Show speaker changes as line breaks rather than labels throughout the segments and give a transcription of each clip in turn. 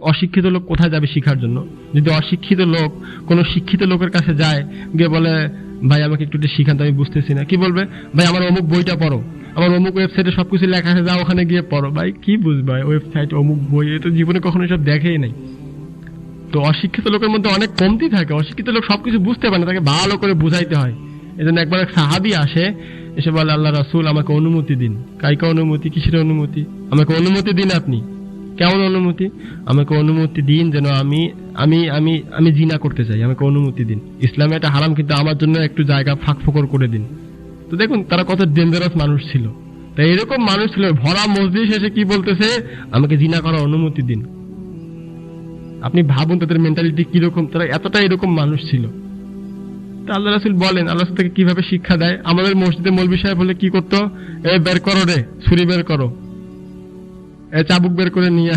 অশিক্ষিত লোক কোথায় যাবে শিখার জন্য? যদি অশিক্ষিত লোক, কোনো শিক্ষিত লোকের কাছে যায়, গিয়ে বলে, ভাই, আমাকে একটু শিখান তো আমি বুঝতেছি না। কি বলবে? ভাই, আমার অমুক বইটা পড়ো। আমার অমুক ওয়েবসাইটে সবকিছু লেখা আছে, যাও ওখানে গিয়ে পড়ো। ভাই, কি বুঝবে ওয়েবসাইট অমুক বই? এ তো জীবনে কখনো সব দেখেই নাই। তো অশিক্ষিত লোকের মধ্যে অনেক কমতি থাকে। অশিক্ষিত লোক সবকিছু বুঝতে পারে না, তাকে ভালো করে বুঝাইতে হয়। এই জন্য একবার এক সাহাবি আসে, এসে বলে, আল্লাহ রাসুল, আমাকে অনুমতি দিন। কাইকা অনুমতি? কিসের অনুমতি? আমাকে অনুমতি দিন আপনি। কেমন অনুমতি? আমাকে অনুমতি দিন যেন আমি আমি আমি আমি জিনা করতে চাই। আমাকে অনুমতি দিন। ইসলামে এটা হারাম, কিন্তু আমার জন্য একটু জায়গা ফাঁক ফোকর করে দিন। তো দেখুন, তারা কত ডেঞ্জারাস মানুষ ছিল। তাই এরকম মানুষ ছিল, ভরা মসজিদ শেষে কি বলতেছে? আমাকে জিনা করার অনুমতি দিন। আপনি ভাবুন তাদের মেন্টালিটি কীরকম, তারা এতটা এরকম মানুষ ছিল। তা আল্লাহ রাসুল বলেন, আল্লাহ তাকে কীভাবে শিক্ষা দেয়? আমাদের মসজিদে মৌলবি সাহেব বলে কি করতো? এ বের করো রে, ছুরি বের করো। চাবুক বের করে নিয়ে।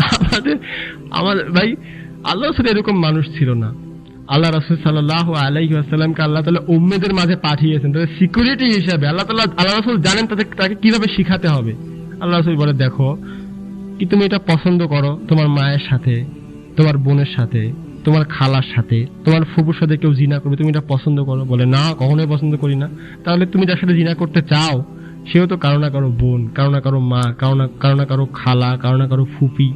আমাদের আমার ভাই, আল্লাহ রাসুল এরকম মানুষ ছিল না। আল্লাহ রসুল সাল্লাহ আলাইহি আসাল্লামকে আল্লাহ তালা উম্মেদের মাঝে পাঠিয়েছেন। তাদের সিকিউরিটি হিসাবে আল্লাহ তালা, আল্লাহ রাসুল জানেন তাদের, তাকে কীভাবে শিখাতে হবে। আল্লাহ রসুল বলে, দেখো, কি তুমি এটা পছন্দ করো তোমার মায়ের সাথে, তোমার বোনের সাথে, তোমার খালার সাথে, তোমার ফুপুর সাথে কেউ জিনা করবে, তুমি এটা পছন্দ করো? বলে, না, কখনোই পছন্দ করি না। তাহলে তুমি যার সাথে জিনা করতে চাও সেও তো কারও না কারও বোন, কারও না কারও মা, কারও না কারও না কারও খালা, কারও না কারও ফুপি।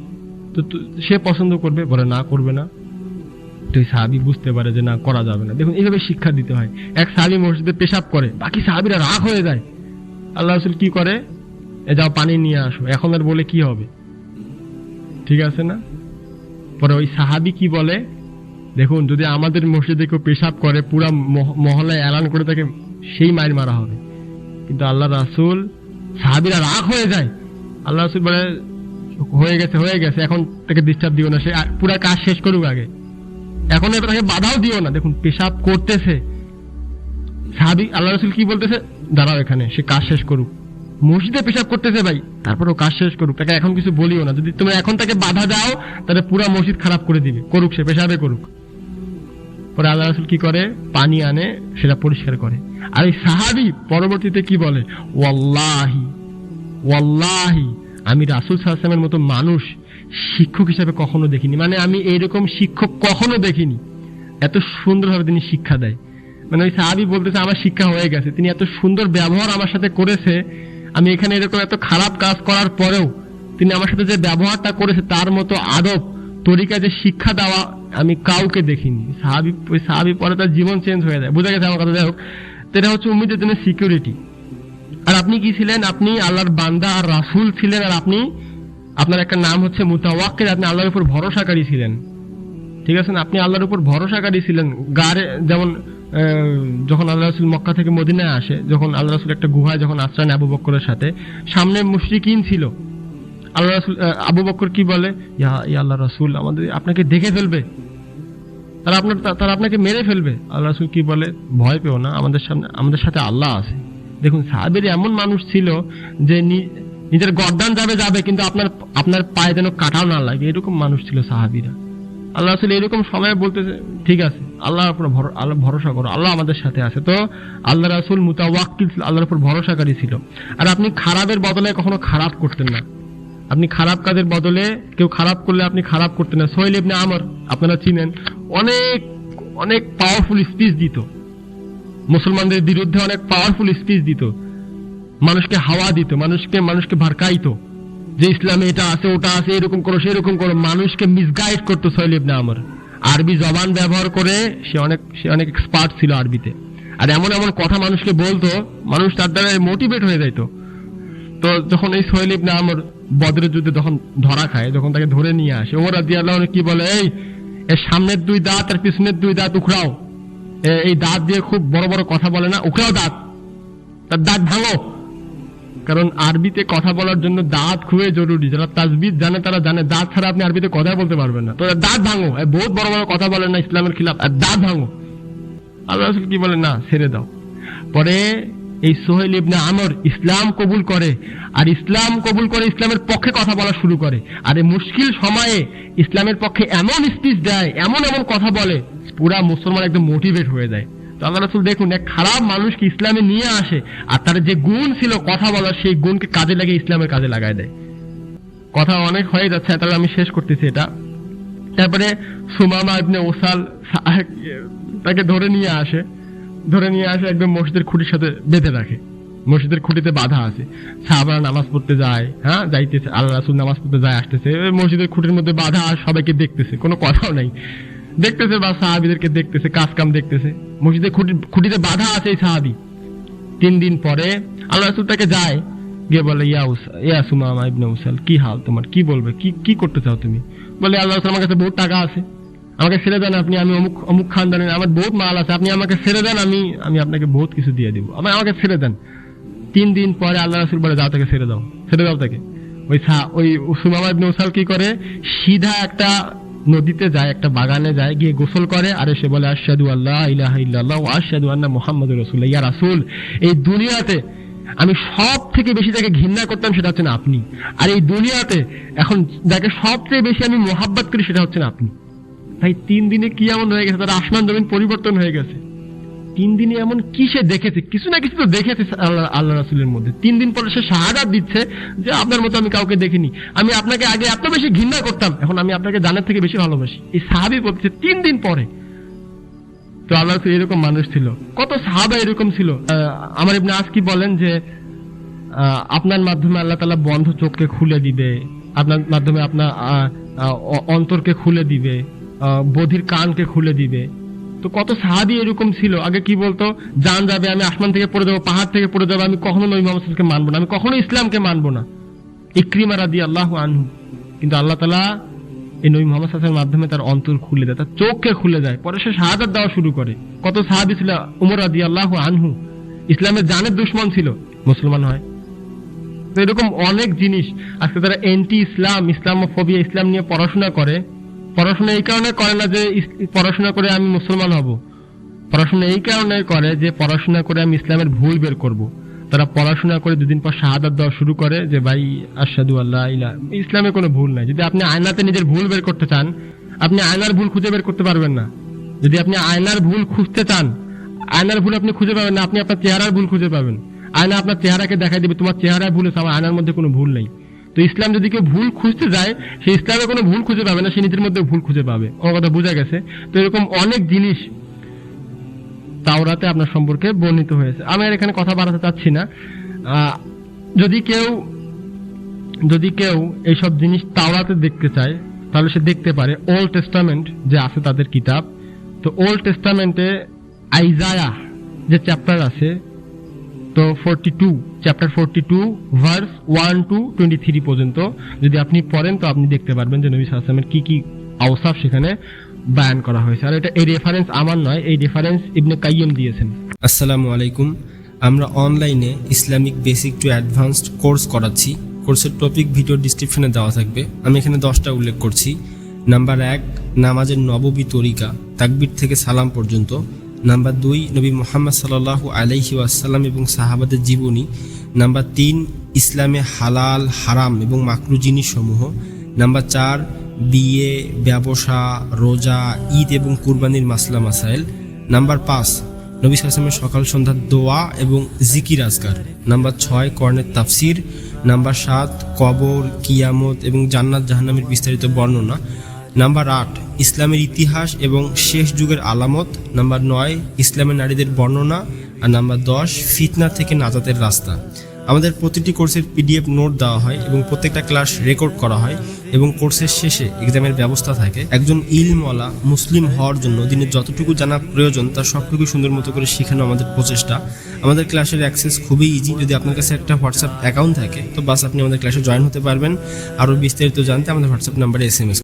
তো সে পছন্দ করবে, বলে না করবে না। তো সাহাবি বুঝতে পারে যে না, করা যাবে না। দেখুন, এইভাবে শিক্ষা দিতে হয়। এক সাহাবি মসজিদে পেশাব করে, বাকি সাহাবিরা রাগ হয়ে যায়। আল্লাহ রসুল কি করে? এ যাও পানি নিয়ে আসো, এখন আর বলে কি হবে? ঠিক আছে না? পরে ওই সাহাবি কি বলে? দেখুন, যদি আমাদের মসজিদে কেউ পেশাব করে, পুরা মহ- মহল্লায় এলান করে তাকে, সেই মায়ের মারা হবে। কিন্তু আল্লাহ রাসুল সাহাবিরা রাগ হয়ে যায়। আল্লাহ রাসুল বলে, হয়ে গেছে হয়ে গেছে, এখন তাকে ডিস্টার্ব দিও না, সে পুরো কাজ শেষ করুক আগে। এখন তাকে বাধাও দিও না। দেখুন, পেশাব করতেছে। সাহাবি, আল্লাহ রসুল কি বলতেছে? দাঁড়াও এখানে, সে কাজ শেষ করুক। মসজিদে পেশাব করতেছে ভাই, তারপরেও কাজ শেষ করুক। তাকে এখন কিছু বলিও না। যদি তুমি এখন তাকে বাধা দাও, তাহলে পুরো মসজিদ খারাপ করে দিবে, করুক সে, পেশাবে করুক। পরে আল্লাহ রাসুল কি করে? পানি আনে, সেটা পরিষ্কার করে। আর এই সাহাবি পরবর্তীতে কি বলে? ওয়াল্লাহি ওয়াল্লাহি, আমি রাসুল সাহসামের মতো মানুষ, শিক্ষক হিসাবে কখনো দেখিনি। মানে আমি এইরকম শিক্ষক কখনো দেখিনি। এত সুন্দরভাবে তিনি শিক্ষা দেয়। মানে ওই সাহাবি বলতেছে, আমার শিক্ষা হয়ে গেছে। তিনি এত সুন্দর ব্যবহার আমার সাথে করেছে। আমি এখানে এরকম এত খারাপ কাজ করার পরেও তিনি আমার সাথে যে ব্যবহারটা করেছে, তার মতো আদব তরিকা যে শিক্ষা দেওয়া আমি কাউকে দেখিনি। সাহাবি ওই সাহাবি পরে তার জীবন চেঞ্জ হয়ে যায়। বুঝা গেছে আমার কথা, যাই হোক। এটা হচ্ছে উম্মিদের জন্য সিকিউরিটি আর আপনি কি ছিলেন? আপনি আল্লাহর বান্দা আর রাসূল ছিলেন, আর আপনি আপনার একটা নাম হচ্ছে মুতাওয়াক্কিল, আপনি আল্লাহর উপর ভরসাকারী ছিলেন। ঠিক আছে না? আপনি আল্লাহর উপর ভরসাকারী ছিলেন। গারে যেমন যখন আল্লাহ রাসুল মক্কা থেকে মদিনায় আসে, যখন আল্লাহ রাসুল একটা গুহায় যখন আশ্রয় নেয় আবু বক্করের সাথে, সামনে মুশরিকিন ছিল। আল্লাহ রাসুল আবু বক্কর কি বলে? ইয়া ইয়া আল্লাহ রাসুল, আমাদের আপনাকে দেখে ফেলবে। তারা আপনার তারা আপনাকে মেরে ফেলবে। আল্লাহ রাসুল কি বলে? ভয় পেও না, আমাদের সামনে, আমাদের সাথে আল্লাহ আছে। দেখুন, সাহাবের এমন মানুষ ছিল যে নিজের গর্দান যাবে যাবে, কিন্তু আপনার আপনার পায়ে যেন কাটাও না লাগে। এরকম মানুষ ছিল সাহাবিরা। আল্লাহ আসলে এরকম সময় বলতে ঠিক আছে, আল্লাহর উপর আল্লাহ ভরসা করো, আল্লাহ আমাদের সাথে আছে। তো আল্লাহ রাসুল মুতাওয়াক্কিল আল্লাহর উপর ভরসাকারী ছিল। আর আপনি খারাপের বদলে কখনো খারাপ করতেন না। আপনি খারাপ কাজের বদলে কেউ খারাপ করলে আপনি খারাপ করতেন না। সোহেল ইবনে আমর, আপনারা চিনেন, অনেক অনেক পাওয়ারফুল স্পিচ দিত। মুসলমানদের বিরুদ্ধে অনেক পাওয়ারফুল স্পিচ দিত। মানুষকে হাওয়া দিত, মানুষকে মানুষকে ভারকাইতো। যে ইসলামে এটা আছে, ওটা আছে, এরকম করো, সেরকম করো, মানুষকে মিসগাইড করতো সোহেল ইবনে আমর। আরবি জবান ব্যবহার করে সে অনেক সে অনেক এক্সপার্ট ছিল আরবিতে। আর এমন এমন কথা মানুষকে বলতো, মানুষ তার দ্বারা মোটিভেট হয়ে যাইতো। তো যখন এই সোহেল ইবনে আমর বদরের যুদ্ধে যখন ধরা খায়, যখন তাকে ধরে নিয়ে আসে, ওমর রাদিয়াল্লাহু আনহু কি বলে, এই এর সামনের দুই দাঁত আর পিছনের দুই দাঁত উখড়াও। এই দাঁত দিয়ে খুব বড় বড় কথা বলে না, উখড়াও দাঁত। তার দাঁত ভাঙো। কারণ আরবিতে কথা বলার জন্য দাঁত খুবই জরুরি। যারা তাজবিদ জানে তারা জানে, দাঁত ছাড়া আপনি আরবিতে কথা বলতে পারবেন না। তো দাঁত ভাঙো। বহুত বড় বড় কথা বলেন না ইসলামের খিলাফ। আর দাঁত ভাঙো। আল্লাহ কি বলে, না, ছেড়ে দাও। পরে এই সোহেল ইবনে আমর ইসলাম কবুল করে, আর ইসলাম কবুল করে ইসলামের পক্ষে কথা বলা শুরু করে। আর এই মুশকিল সময়ে ইসলামের পক্ষে এমন স্পিচ দেয়, এমন এমন কথা বলে, পুরা মুসলমান একদম মোটিভেট হয়ে যায়। তো আল্লাহ রাসূল দেখুন, এক খারাপ মানুষকে ইসলামে নিয়ে আসে, আর তার যে গুণ ছিল কথা বলার, সেই গুণকে কাজে লাগিয়ে ইসলামের কাজে লাগায় দেয়। কথা অনেক হয়ে যাচ্ছে, তাহলে আমি শেষ করতেছি এটা। তারপরে সুমামা ইবনে ওসাল তাকে ধরে নিয়ে আসে। ধরে নিয়ে আসে একদম মসজিদের খুঁটির সাথে বেঁধে রাখে। মসজিদের খুঁটিতে বাধা আছে। সাহাবারা নামাজ পড়তে যায় হ্যাঁ যাইতেছে। আল্লাহ রাসুল নামাজ পড়তে যায়, আসতেছে। মসজিদের খুঁটির মধ্যে বাধা সবাইকে দেখতেছে, কোনো কথাও নাই। দেখতেছে বা সাহাবিদেরকে দেখতেছে কাজ কাম দেখতেছে। মসজিদের খুঁটি, খুঁটিতে বাধা আছে এই সাহাবি। তিন দিন পরে আল্লাহ রাসুল তাকে যায়, গিয়ে বলে, ইয়া ইয়া সুমামা কি হাল তোমার? কি বলবে? কি কি করতে চাও তুমি? বলে, আল্লাহ আমার কাছে বহুত টাকা আছে। আমাকে ছেড়ে দেন আপনি, আমি অমুক অমুক খানদানের আমার বহুত মাল আছে, আপনি আমাকে ছেড়ে দেন, আমি আমি আপনাকে বহুত কিছু দিয়ে দিব। আমি আমাকে ছেড়ে দেন। তিন দিন পরে আল্লাহ রাসুল বলে, যাও তাকে ছেড়ে দাও ছেড়ে দাও তাকে। ওই সা- ওই সুমামা ইবনে উসাল কি করে? সিধা একটা নদীতে যায়, একটা বাগানে যায়, গিয়ে গোসল করে, আর এসে বলে, আশহাদু আল্লাহ ইলাহা ইল্লাল্লাহ ওয়া আশহাদু আন্না মুহাম্মাদুর রাসূলুল্লাহ, ইয়া রাসূল। এই দুনিয়াতে আমি সব থেকে বেশি যাকে ঘৃণা করতাম, সেটা হচ্ছেন আপনি। আর এই দুনিয়াতে এখন যাকে সবচেয়ে বেশি আমি মোহাব্বত করি, সেটা হচ্ছেন আপনি। ভাই, তিন দিনে কি এমন হয়ে গেছে? তার আসমান জমিন পরিবর্তন হয়ে গেছে। তিন দিনে এমন কি সে দেখেছে? কিছু না কিছু তো দেখেছে আল্লাহ আল্লাহ রাসুলের মধ্যে। তিন দিন পরে সে শাহাদাত দিচ্ছে যে, আপনার মতো আমি কাউকে দেখিনি। আমি আপনাকে আগে এত বেশি ঘৃণা করতাম, এখন আমি আপনাকে জানার থেকে বেশি ভালোবাসি। এই সাহাবি বলছে তিন দিন পরে। তো আল্লাহ রাসূল এরকম মানুষ ছিল। কত সাহাবা এরকম ছিল। আমার ইবনে আজ কি বলেন যে আপনার মাধ্যমে আল্লাহ তালা বন্ধ চোখকে খুলে দিবে, আপনার মাধ্যমে আপনার অন্তরকে খুলে দিবে। বধির কানকে খুলে দিবে। তো কত সাহাবি এরকম ছিল? আগে কি বলতো? জান যাবে, আমি আসমান থেকে পড়ে যাব, পাহাড় থেকে পড়ে যাব, আমি কখনো নবী মোহাম্মদকে মানবো না। আমি কখনো ইসলামকে মানবো না। ইক্রিমা রাদি আল্লাহ আনহু। কিন্তু আল্লাহ তালা এই নবী মোহাম্মদ সাল্লামের মাধ্যমে তার অন্তর খুলে দেয়, তার চোখকে খুলে যায় পরে সে শাহাদাত দেওয়া শুরু করে। কত সাহাবি ছিল? উমর রাদি আল্লাহ আনহু। ইসলামের জানের দুশ্মন ছিল, মুসলমান হয়। তো এরকম অনেক জিনিস। আজকে তারা এন্টি ইসলাম ইসলামোফোবিয়া ইসলাম নিয়ে পড়াশোনা করে। পড়াশোনা এই কারণে করে না যে পড়াশোনা করে আমি মুসলমান হব। পড়াশোনা এই কারণে করে যে পড়াশোনা করে আমি ইসলামের ভুল বের করব। তারা পড়াশোনা করে দুদিন পর শাহাদাত দেওয়া শুরু করে যে, ভাই, আশহাদু আল্লাহ ইলা ইসলামে কোনো ভুল নাই। যদি আপনি আয়নাতে নিজের ভুল বের করতে চান, আপনি আয়নার ভুল খুঁজে বের করতে পারবেন না। যদি আপনি আয়নার ভুল খুঁজতে চান, আয়নার ভুল আপনি খুঁজে পাবেন না, আপনি আপনার চেহারার ভুল খুঁজে পাবেন। আয়না আপনার চেহারাকে দেখাই দিবে, তোমার চেহারায় ভুল আছে আমার আয়নার মধ্যে কোনো ভুল নেই। তো ইসলাম যদি কেউ ভুল খুঁজতে যায়, সে ইসলামে কোনো ভুল খুঁজে পাবে না, সে নিজের মধ্যে ভুল খুঁজে পাবে। আমার কথা বোঝা গেছে? তো এরকম অনেক জিনিস তাওরাতে আপনার সম্পর্কে বর্ণিত হয়েছে। আমি আর এখানে কথা বাড়াতে চাচ্ছি না। যদি কেউ যদি কেউ এইসব জিনিস তাওরাতে দেখতে চায়, তাহলে সে দেখতে পারে ওল্ড টেস্টামেন্ট যে আছে তাদের কিতাব। তো ওল্ড টেস্টামেন্টে আইজায়া যে চ্যাপ্টার আছে তো forty two chapter forty two verse one to twenty three পর্যন্ত। যদি আপনি পড়েন, তো আপনি দেখতে পারবেন যে নবী সালামের কি কি আওসাফ সেখানে বায়ান করা হয়েছে। আর এটা এই রেফারেন্স আমার নয়, এই রেফারেন্স ইবনে কাইয়ম দিয়েছেন।
আসসালামু আলাইকুম। আমরা অনলাইনে Islamic basic to advanced course করাচ্ছি। কোর্সের টপিক ভিডিও ডিসক্রিপশনে দেওয়া থাকবে। আমি এখানে দশটা উল্লেখ করছি। নাম্বার এক, নামাজের নববী তরিকা, তাকবির থেকে সালাম পর্যন্ত। নাম্বার দুই নবী মোহাম্মদ সাল্লাহ আলাইহি ওয়াসাল্লাম এবং সাহাবাদের জীবনী। নাম্বার তিন, ইসলামে হালাল, হারাম এবং মাকরু জিনিসসমূহ নাম্বার চার, বিয়ে, ব্যবসা, রোজা, ঈদ এবং কুরবানির মাসলা মাসাইল। নাম্বার পাঁচ, নবী সালামের সকাল সন্ধ্যার দোয়া এবং জিকির আজকার নাম্বার ছয় কর্ণের তাফসির। নাম্বার সাত, কবর, কিয়ামত এবং জান্নাত জাহান্নামের বিস্তারিত বর্ণনা। নাম্বার আট, ইসলামের ইতিহাস এবং শেষ যুগের আলামত। নাম্বার নয়, ইসলামের নারীদের বর্ণনা। আর নাম্বার দশ, ফিতনা থেকে নাজাতের রাস্তা। আমাদের প্রতিটি কোর্সের পিডিএফ নোট দেওয়া হয় এবং প্রত্যেকটা ক্লাস রেকর্ড করা হয় এবং কোর্সের শেষে এক্সামের ব্যবস্থা থাকে। একজন ইলমলা মুসলিম হওয়ার জন্য দিনে যতটুকু জানা প্রয়োজন, তার সবটুকু সুন্দর মতো করে শেখানো আমাদের প্রচেষ্টা। আমাদের ক্লাসের অ্যাক্সেস খুবই ইজি যদি আপনার কাছে একটা হোয়াটসঅ্যাপ অ্যাকাউন্ট থাকে, তো বাস আপনি আমাদের ক্লাসে জয়েন হতে পারবেন। আরও বিস্তারিত জানতে আমাদের হোয়াটসঅ্যাপ নাম্বারে এস এম এস